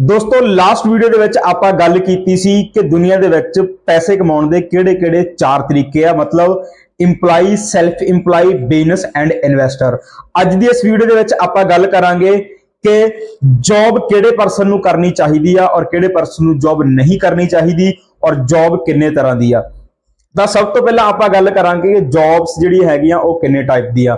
ਦੋਸਤੋ last video ਦੇ ਵਿੱਚ ਆਪਾਂ ਗੱਲ ਕੀਤੀ ਸੀ ਕਿ ਦੁਨੀਆ ਦੇ ਵਿੱਚ ਪੈਸੇ ਕਮਾਉਣ ਦੇ ਕਿਹੜੇ-ਕਿਹੜੇ ਚਾਰ ਤਰੀਕੇ ਆ, ਮਤਲਬ EMPLOYEE self EMPLOYEE business and investor ਅੱਜ ਦੀ ਇਸ ਵੀਡੀਓ ਦੇ ਵਿੱਚ ਆਪਾਂ ਗੱਲ ਕਰਾਂਗੇ ਕਿ ਜੌਬ ਕਿਹੜੇ ਪਰਸਨ ਨੂੰ ਕਰਨੀ ਚਾਹੀਦੀ ਆ ਔਰ ਕਿਹੜੇ ਪਰਸਨ ਨੂੰ ਜੌਬ ਨਹੀਂ ਕਰਨੀ ਚਾਹੀਦੀ ਔਰ ਜੌਬ ਕਿੰਨੇ ਤਰ੍ਹਾਂ ਦੀ ਆ। ਤਾਂ ਸਭ ਤੋਂ ਪਹਿਲਾਂ ਆਪਾਂ ਗੱਲ ਕਰਾਂਗੇ ਕਿ ਜੌਬਸ ਜਿਹੜੀ ਹੈਗੀਆਂ ਉਹ ਕਿੰਨੇ ਟਾਈਪ ਦੀ ਆ।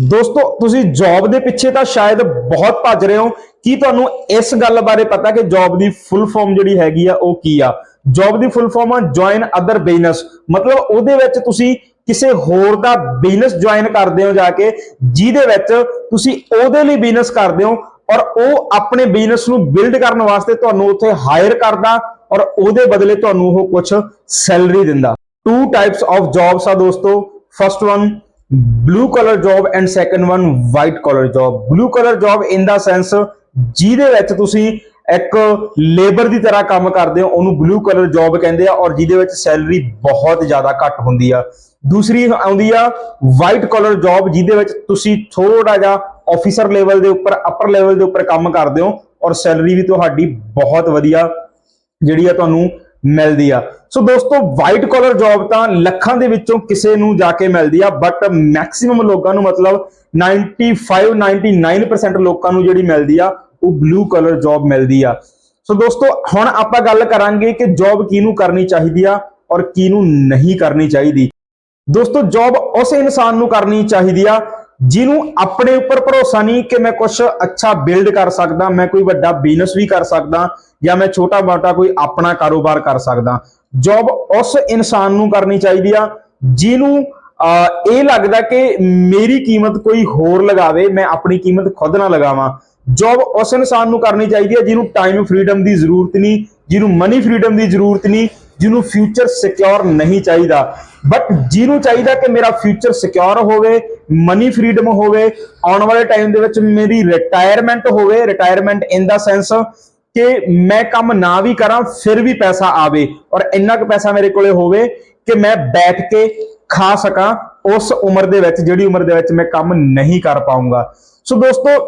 ਦੋਸਤੋ, ਤੁਸੀਂ ਜੌਬ ਦੇ ਪਿੱਛੇ ਤਾਂ ਸ਼ਾਇਦ ਬਹੁਤ ਭੱਜ ਰਹੇ ਹੋ। ਕੀ ਤੁਹਾਨੂੰ ਇਸ ਗੱਲ ਬਾਰੇ ਪਤਾ ਕਿ ਜੌਬ ਦੀ ਫੁੱਲ ਫਾਰਮ ਜਿਹੜੀ ਹੈਗੀ ਆ, ਉਹ ਕੀ ਆ? ਜੌਬ ਦੀ ਫੁੱਲ ਫਾਰਮ ਆ ਜੁਆਇਨ ਅਦਰ ਬਿਜ਼ਨਸ ਮਤਲਬ ਉਹਦੇ ਵਿੱਚ ਤੁਸੀਂ ਕਿਸੇ ਹੋਰ ਦਾ ਬਿਜ਼ਨਸ ਜੁਆਇਨ ਕਰਦੇ ਹੋ ਜਾ ਕੇ, ਜਿਹਦੇ ਵਿੱਚ ਤੁਸੀਂ ਉਹਦੇ ਲਈ ਬਿਜ਼ਨਸ ਕਰਦੇ ਹੋ ਔਰ ਉਹ ਆਪਣੇ ਬਿਜ਼ਨਸ ਨੂੰ ਬਿਲਡ ਕਰਨ ਵਾਸਤੇ ਤੁਹਾਨੂੰ ਉੱਥੇ ਹਾਇਰ ਕਰਦਾ ਔਰ ਉਹਦੇ ਬਦਲੇ ਤੁਹਾਨੂੰ ਉਹ ਕੁਝ ਸੈਲਰੀ ਦਿੰਦਾ। ਟੂ ਟਾਈਪਸ ਆਫ ਜੌਬਸ ਆ ਦੋਸਤੋ। First one blue color job and second one white collar job. Blue collar job in the sense ਜਿਹਦੇ ਵਿੱਚ ਤੁਸੀਂ ਇੱਕ ਲੇਬਰ ਦੀ ਤਰ੍ਹਾਂ ਕੰਮ ਕਰਦੇ ਹੋ, ਉਹਨੂੰ ਬਲੂ ਕਲਰ ਜੌਬ ਕਹਿੰਦੇ ਆ ਔਰ ਜਿਹਦੇ ਵਿੱਚ ਸੈਲਰੀ ਬਹੁਤ ਜ਼ਿਆਦਾ ਘੱਟ ਹੁੰਦੀ ਆ। ਦੂਸਰੀ ਆਉਂਦੀ ਆ ਵਾਈਟ ਕਲਰ ਜੌਬ ਜਿਹਦੇ ਵਿੱਚ ਤੁਸੀਂ ਥੋੜਾ ਜਿਹਾ ਆਫੀਸਰ ਲੈਵਲ ਦੇ ਉੱਪਰ ਅਪਰ ਲੈਵਲ ਦੇ ਉੱਪਰ ਕੰਮ ਕਰਦੇ ਹੋ ਔਰ ਸੈਲਰੀ ਵੀ ਤੁਹਾਡੀ ਬਹੁਤ ਵਧੀਆ ਜਿਹੜੀ ਆ ਤੁਹਾਨੂੰ ਮਿਲਦੀ ਆ। ਸੋ ਦੋਸਤੋ ਵਾਈਟ ਕਾਲਰ ਜੌਬ ਤਾਂ ਲੱਖਾਂ ਦੇ ਵਿੱਚੋਂ ਕਿਸੇ ਨੂੰ ਜਾ ਕੇ ਮਿਲਦੀ ਆ ਬਟ ਮੈਕਸਿਮਮ ਲੋਕਾਂ ਨੂੰ ਮਤਲਬ 95 99% ਲੋਕਾਂ ਨੂੰ ਜਿਹੜੀ ਮਿਲਦੀ ਆ, ਉਹ ਬਲੂ ਕਲਰ ਜੌਬ ਮਿਲਦੀ ਆ। ਸੋ ਦੋਸਤੋ, ਹੁਣ ਆਪਾਂ ਗੱਲ ਕਰਾਂਗੇ ਕਿ ਜੌਬ ਕਿਹਨੂੰ ਕਰਨੀ ਚਾਹੀਦੀ ਆ ਔਰ ਕਿਹਨੂੰ ਨਹੀਂ ਕਰਨੀ ਚਾਹੀਦੀ। ਦੋਸਤੋ ਜੌਬ ਉਸ ਇਨਸਾਨ ਨੂੰ ਕਰਨੀ ਚਾਹੀਦੀ ਆ ਜਿਹਨੂੰ ਆਪਣੇ ਉੱਪਰ ਭਰੋਸਾ ਨਹੀਂ ਕਿ ਮੈਂ ਕੁਝ ਅੱਛਾ ਬਿਲਡ ਕਰ ਸਕਦਾ, ਮੈਂ ਕੋਈ ਵੱਡਾ ਬਿਜ਼ਨਸ ਵੀ ਕਰ ਸਕਦਾ ਜਾਂ ਮੈਂ ਛੋਟਾ-ਮੋਟਾ ਕੋਈ ਆਪਣਾ ਕਾਰੋਬਾਰ ਕਰ ਸਕਦਾ। ਜੋਬ ਉਸ ਇਨਸਾਨ ਨੂੰ ਕਰਨੀ ਚਾਹੀਦੀ ਆ, ਜਿਹਨੂੰ ਇਹ ਲੱਗਦਾ ਕਿ ਮੇਰੀ ਕੀਮਤ ਕੋਈ ਹੋਰ ਲਗਾਵੇ, ਮੈਂ ਆਪਣੀ ਕੀਮਤ ਖੁਦ ਨਾ ਲਗਾਵਾਂ। ਜੋਬ ਉਸ ਇਨਸਾਨ ਨੂੰ ਕਰਨੀ ਚਾਹੀਦੀ ਹੈ ਜਿਹਨੂੰ ਟਾਈਮ ਫ੍ਰੀडम ਦੀ ਜ਼ਰੂਰਤ ਨਹੀਂ, ਜਿਹਨੂੰ ਮਨੀ ਫ੍ਰੀडम ਦੀ ਜ਼ਰੂਰਤ ਨਹੀਂ, ਜਿਹਨੂੰ ਫਿਊਚਰ ਸਿਕਿਉਰ ਨਹੀਂ ਚਾਹੀਦਾ। ਬਟ ਜਿਹਨੂੰ ਚਾਹੀਦਾ ਕਿ ਮੇਰਾ ਫਿਊਚਰ ਸਿਕਿਉਰ ਹੋਵੇ ਮਨੀ ਫਰੀडम ਹੋਵੇ, ਆਉਣ ਵਾਲੇ ਟਾਈਮ ਦੇ ਵਿੱਚ ਮੇਰੀ ਰਿਟਾਇਰਮੈਂਟ ਹੋਵੇ ਰਿਟਾਇਰਮੈਂਟ ਇਨ ਦਾ ਸੈਂਸ ਕਿ ਮੈਂ ਕੰਮ ਨਾ ਵੀ ਕਰਾਂ, ਫਿਰ ਵੀ ਪੈਸਾ ਆਵੇ। ਔਰ ਇੰਨਾ ਕੁ ਪੈਸਾ ਮੇਰੇ ਕੋਲੇ ਹੋਵੇ ਕਿ ਮੈਂ ਬੈਠ ਕੇ ਖਾ ਸਕਾਂ ਉਸ ਉਮਰ ਦੇ ਵਿੱਚ, ਜਿਹੜੀ ਉਮਰ ਦੇ ਵਿੱਚ ਮੈਂ ਕੰਮ ਨਹੀਂ ਕਰ ਪਾਉਂਗਾ ਸੋ ਦੋਸਤੋ,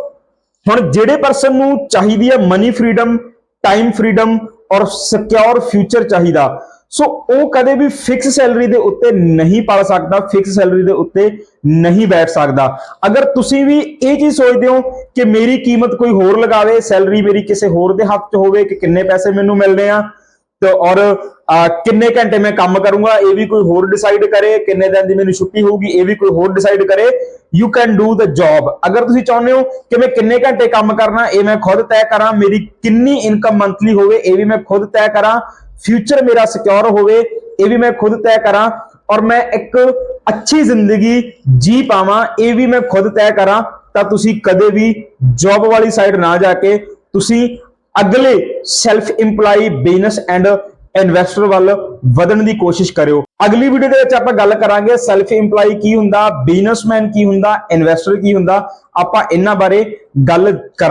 ਹੁਣ ਜਿਹੜੇ ਪਰਸਨ ਨੂੰ ਚਾਹੀਦੀ ਹੈ ਮਨੀ ਫਰੀडम ਟਾਈਮ ਫਰੀडम ਔਰ ਸਿਕਿਉਰ ਫਿਊਚਰ ਚਾਹੀਦਾ ਸੋ ਉਹ ਕਦੇ ਵੀ ਫਿਕਸ ਸੈਲਰੀ ਦੇ ਉੱਤੇ ਨਹੀਂ ਪੜ ਸਕਦਾ ਫਿਕਸ ਸੈਲਰੀ ਦੇ ਉੱਤੇ ਨਹੀਂ ਬੈਠ ਸਕਦਾ। ਅਗਰ ਤੁਸੀਂ ਵੀ ਇਹ ਚੀਜ਼ ਸੋਚਦੇ ਹੋ ਕਿ ਮੇਰੀ ਕੀਮਤ ਕੋਈ ਹੋਰ ਲਗਾਵੇ ਸੈਲਰੀ ਮੇਰੀ ਕਿਸੇ ਹੋਰ ਦੇ ਹੱਥ 'ਚ ਹੋਵੇ ਕਿ ਕਿੰਨੇ ਪੈਸੇ ਮੈਨੂੰ ਮਿਲਣੇ ਆ ਤੇ ਔਰ ਕਿੰਨੇ ਘੰਟੇ ਮੈਂ ਕੰਮ ਕਰੂੰਗਾ, ਇਹ ਵੀ ਕੋਈ ਹੋਰ ਡਿਸਾਈਡ ਕਰੇ, ਕਿੰਨੇ ਦਿਨ ਦੀ ਮੈਨੂੰ ਛੁੱਟੀ ਹੋਊਗੀ, ਇਹ ਵੀ ਕੋਈ ਹੋਰ ਡਿਸਾਈਡ ਕਰੇ। You can do the job ਅਗਰ ਤੁਸੀਂ ਚਾਹੁੰਦੇ ਹੋ ਕਿ ਮੈਂ ਕਿੰਨੇ ਘੰਟੇ ਕੰਮ ਕਰਨਾ, ਇਹ ਮੈਂ ਖੁਦ ਤੈਅ ਕਰਾਂ, ਮੇਰੀ ਕਿੰਨੀ ਇਨਕਮ ਮੰਥਲੀ ਹੋਵੇ, ਇਹ ਵੀ ਮੈਂ ਖੁਦ ਤੈਅ ਕਰਾਂ। ਫਿਊਚਰ ਮੇਰਾ ਸਿਕਿਉਰ ਹੋਵੇ, ਇਹ ਵੀ ਮੈਂ ਖੁਦ ਤੈਅ ਕਰਾਂ। ਔਰ ਮੈਂ ਇੱਕ ਅੱਛੀ ਜ਼ਿੰਦਗੀ ਜੀ ਪਾਵਾਂ, ਇਹ ਵੀ ਮੈਂ ਖੁਦ ਤੈਅ ਕਰਾਂ, ਤਾਂ ਤੁਸੀਂ ਕਦੇ ਵੀ ਜੌਬ ਵਾਲੀ ਸਾਈਡ ਨਾ ਜਾ ਕੇ ਤੁਸੀਂ ਅਗਲੇ self EMPLOYEE business and investor ਵੱਲ ਵਧਣ ਦੀ ਕੋਸ਼ਿਸ਼ ਕਰਿਓ। ਅਗਲੀ ਵੀਡੀਓ ਦੇ ਵਿੱਚ ਆਪਾਂ ਗੱਲ ਕਰਾਂਗੇ ਸੈਲਫ EMPLOYEE ਕੀ ਹੁੰਦਾ ਬਿਜ਼ਨਸਮੈਨ ਕੀ ਹੁੰਦਾ ਇਨਵੈਸਟਰ ਕੀ ਹੁੰਦਾ। ਆਪਾਂ ਇਹਨਾਂ ਬਾਰੇ ਗੱਲ ਕਰਾਂਗੇ।